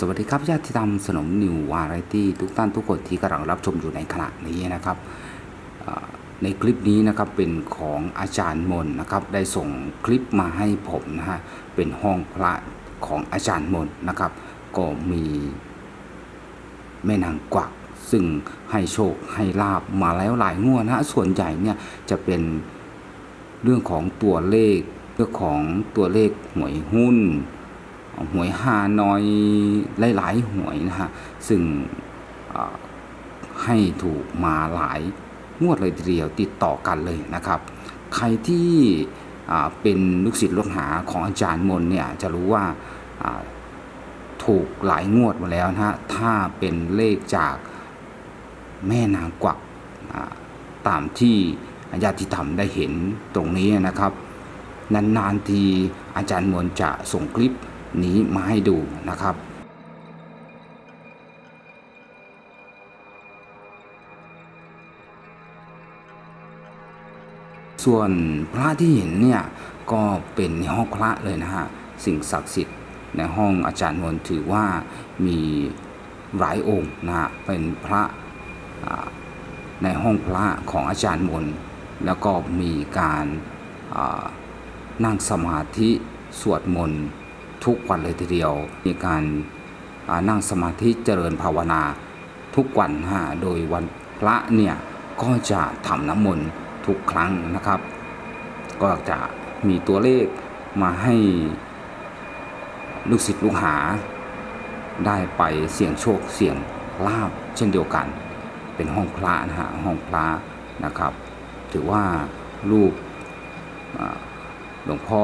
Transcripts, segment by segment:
สวัสดีครับญาติธรรมสนมนิววาไรตี้ทุกท่านทุกคนที่กำลังรับชมอยู่ในขณะนี้นะครับในคลิปนี้นะครับเป็นของอาจารย์มนนะครับได้ส่งคลิปมาให้ผมนะฮะเป็นห้องพระของอาจารย์มนนะครับ ก็มีแม่นางกวัก ซึ่งให้โชคให้ลาบมาแล้วหลายงวดนะฮะส่วนใหญ่เนี่ยจะเป็นเรื่องของตัวเลขเรื่องของตัวเลขหวยหุ้น หวยฮานอยหลายๆหวยนะฮะซึ่งให้ถูกมาหลายงวดเลยทีเดียวติดต่อกันเลยนะครับ ใครที่เป็นลูกศิษย์ลูกหาของอาจารย์มนเนี่ยจะรู้ว่าถูกหลายงวดมาแล้วนะฮะถ้าเป็นเลขจากแม่นางกวักตามที่ญาติธรรมได้เห็นตรงนี้นะครับ นานๆทีอาจารย์มนจะส่งคลิป นี้มาให้ดูนะครับส่วนพระที่เห็นเนี่ยก็เป็นในห้องพระเลยนะฮะสิ่งศักดิ์สิทธิ์ในห้องอาจารย์มนถือว่ามีหลายองค์นะฮะเป็นพระในห้องพระของอาจารย์มนแล้วก็มีการานั่งสมาธิสวดมนต์ ทุกวันเลยทีเดียว มีการนั่งสมาธิเจริญภาวนา ทุกวันฮะโดยวันพระเนี่ยก็จะทำน้ำมนต์ทุกครั้งนะครับ ก็จะมีตัวเลขมาให้ลูกศิษย์ลูกหา ได้ไปเสี่ยงโชคเสี่ยงลาบเช่นเดียวกัน เป็นห้องพระนะฮะห้องพระนะครับ ถือว่ารูปหลวงพ่อ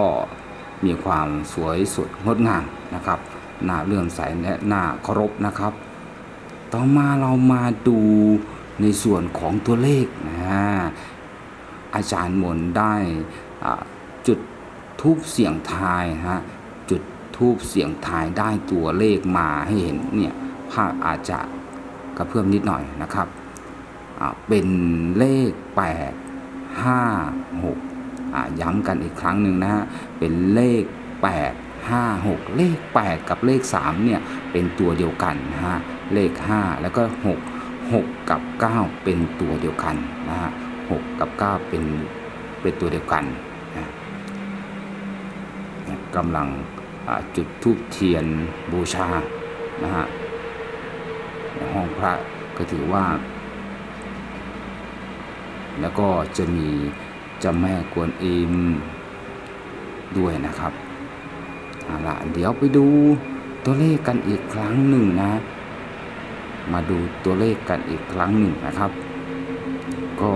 มีความสวยสดงดงามนะครับหน่าเลื่อมใสและหน่าเคารพนะครับ ต่อมาเรามาดูในส่วนของตัวเลขนะอาจารย์มนได้จุดทูบเสียงทายฮะจุดทูบเสียงทายได้ตัวเลขมาให้เห็นเนี่ยภาพอาจจะกระเพื่อมนิดหน่อยนะครับเป็นเลข 8 5 6อ่า ย้ำกันอีกครั้งหนึ่งนะฮะเป็นเลข 8 5 6 เลข 8 กับเลข 3 เนี่ย เป็นตัวเดียวกันนะฮะเลข 5 แล้วก็ 6 6 กับ 9 เป็นตัวเดียวกันนะฮะ6กับ 9 เป็นเป็นตัวเดียวกันนะกำลังจุดธูปเทียนบูชานะฮะในห้องพระก็ถือว่า แล้วก็จะมี เจ้าแม่กวนอิมด้วยนะครับเอาละเดี๋ยวไปดูตัวเลขกันอีกครั้งหนึ่งนะ มาดูตัวเลขกันอีกครั้งหนึ่งนะครับ ก็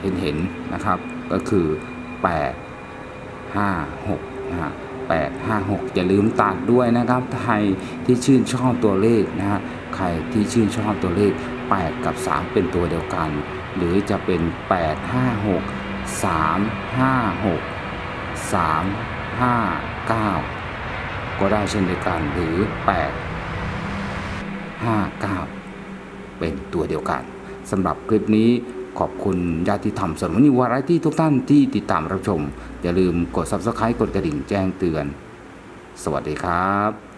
เห็นเห็นๆนะครับ ก็คือ 8 5 6นะฮะ8 5 6 อย่าลืมตัดด้วยนะครับใครที่ชื่นชอบตัวเลขนะฮะใครที่ชื่นชอบตัวเลข 8 กับ 3 เป็นตัวเดียวกัน หรือจะเป็น 8 5 6 3 5 6 3 5 9ก็ได้เช่นเดียวกันหรือ8 5 9เป็นตัวเดียวกันสำหรับคลิปนี้ขอบคุณญาติธรรมสนมนิวาไรที่ทุกท่านที่ติดตามรับชม อย่าลืมกด Subscribe กดกระดิ่งแจ้งเตือน สวัสดีครับ